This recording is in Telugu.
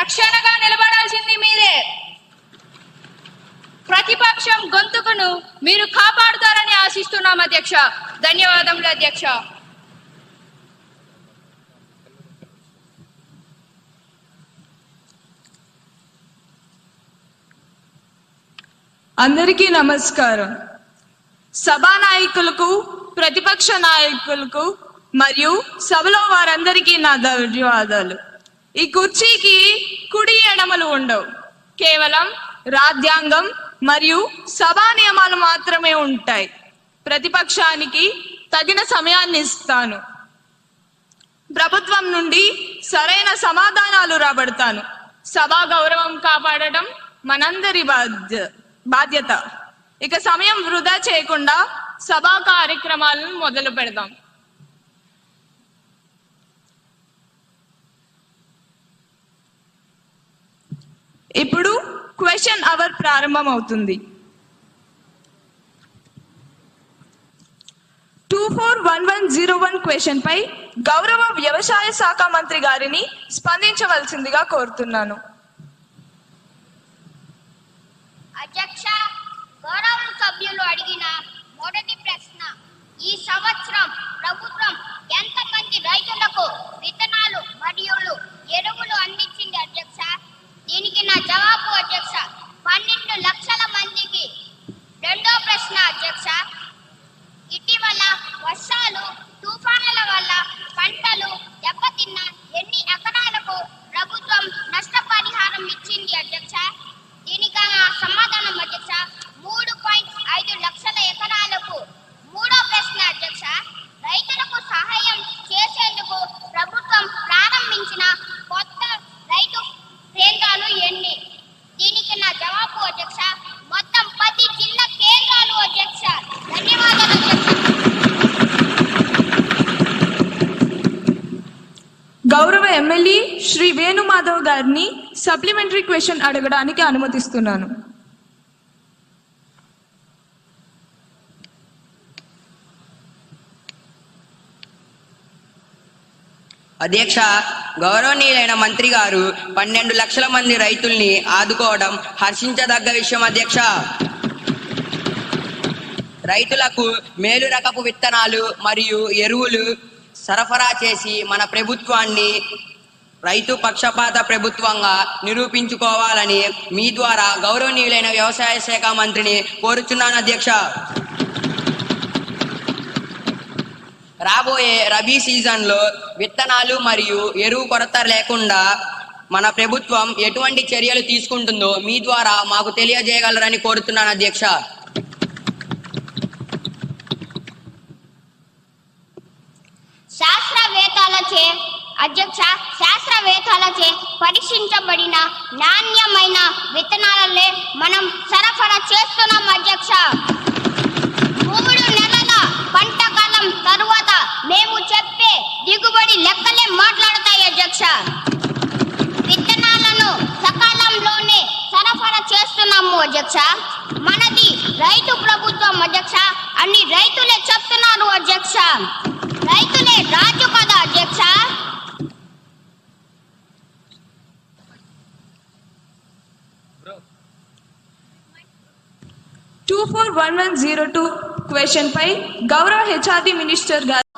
రక్షణగా నిలబడాల్సింది మీరే. ప్రతిపక్షం గొంతుకును మీరు కాపాడుతారని ఆశిస్తున్నాం అధ్యక్ష. ధన్యవాదములు అధ్యక్ష. అందరికీ నమస్కారం. సభా నాయకులకు ప్రతిపక్ష నాయకులకు మరియు సభలో వారందరికీ నా ధన్యవాదాలు. ఈ కుర్చీకి కుడి ఎడమలు ఉండవు. కేవలం రాజ్యాంగం మరియు సభా నియమాలు మాత్రమే ఉంటాయి. ప్రతిపక్షానికి తగిన సమయాన్ని ఇస్తాను. ప్రభుత్వం నుండి సరైన సమాధానాలు రాబడతాను. సభా గౌరవం కాపాడటం మనందరి బాధ్య బాధ్యత. ఇక సమయం వృధా చేయకుండా సభా కార్యక్రమాలను మొదలు పెడదాం. ఇప్పుడు క్వశ్చన్ అవర్ ప్రారంభం అవుతుంది two four one one zero one question పై గౌరవ వ్యవసాయ శాఖ మంత్రి గారిని స్పందించవలసిందిగా కోరుతున్నాను. అధ్యక్ష గౌరవ సభ్యులు అడిగిన మొదటి ప్రశ్న ఈ సంవత్సరం అధ్యక్ష గౌరవ ఎమ్మెల్యే శ్రీ వేణుమాధవ్ గారిని సప్లిమెంటరీ క్వశ్చన్ అడగడానికి అనుమతిస్తున్నాను. అధ్యక్ష గౌరవనీయులైన మంత్రి గారు పన్నెండు లక్షల మంది రైతుల్ని ఆదుకోవడం హర్షించదగ్గ విషయం అధ్యక్ష. రైతులకు మేలు రకపు విత్తనాలు మరియు ఎరువులు సరఫరా చేసి మన ప్రభుత్వాన్ని రైతు పక్షపాత ప్రభుత్వంగా నిరూపించుకోవాలని మీ ద్వారా గౌరవనీయులైన వ్యవసాయ శాఖ మంత్రిని కోరుచున్నాను అధ్యక్ష. రాబోయే రబీ సీజన్లో విత్తనాలు మరియు ఎరువు కొరత లేకుండా మన ప్రభుత్వం ఎటువంటి చర్యలు తీసుకుంటుందో మీ ద్వారా మాకు తెలియజేయగలరని కోరుతున్నాను అధ్యక్ష. శాస్త్రవేత్తలచే అధ్యక్ష శాస్త్రవేత్తలచే పరీక్షించబడిన నాణ్యమైన విత్తనాలనే మనం సరఫరా చేస్తున్నాం అధ్యక్ష. మూడు నెలల పంట కాలం తరువాత మేము చెప్పే దిగుబడి లెక్కలే మాట్లాడతాయి అధ్యక్ష. విత్తనాలను సకాలంలోనే సరఫరా చేస్తున్నాము అధ్యక్ష. మనది రైతు ప్రభుత్వం అధ్యక్ష. అన్ని రైతులే చెప్తున్నారు అధ్యక్ష. రైతులే two four one one zero two question పై గౌరవ హెచ్ఆర్డి మినిస్టర్ గారు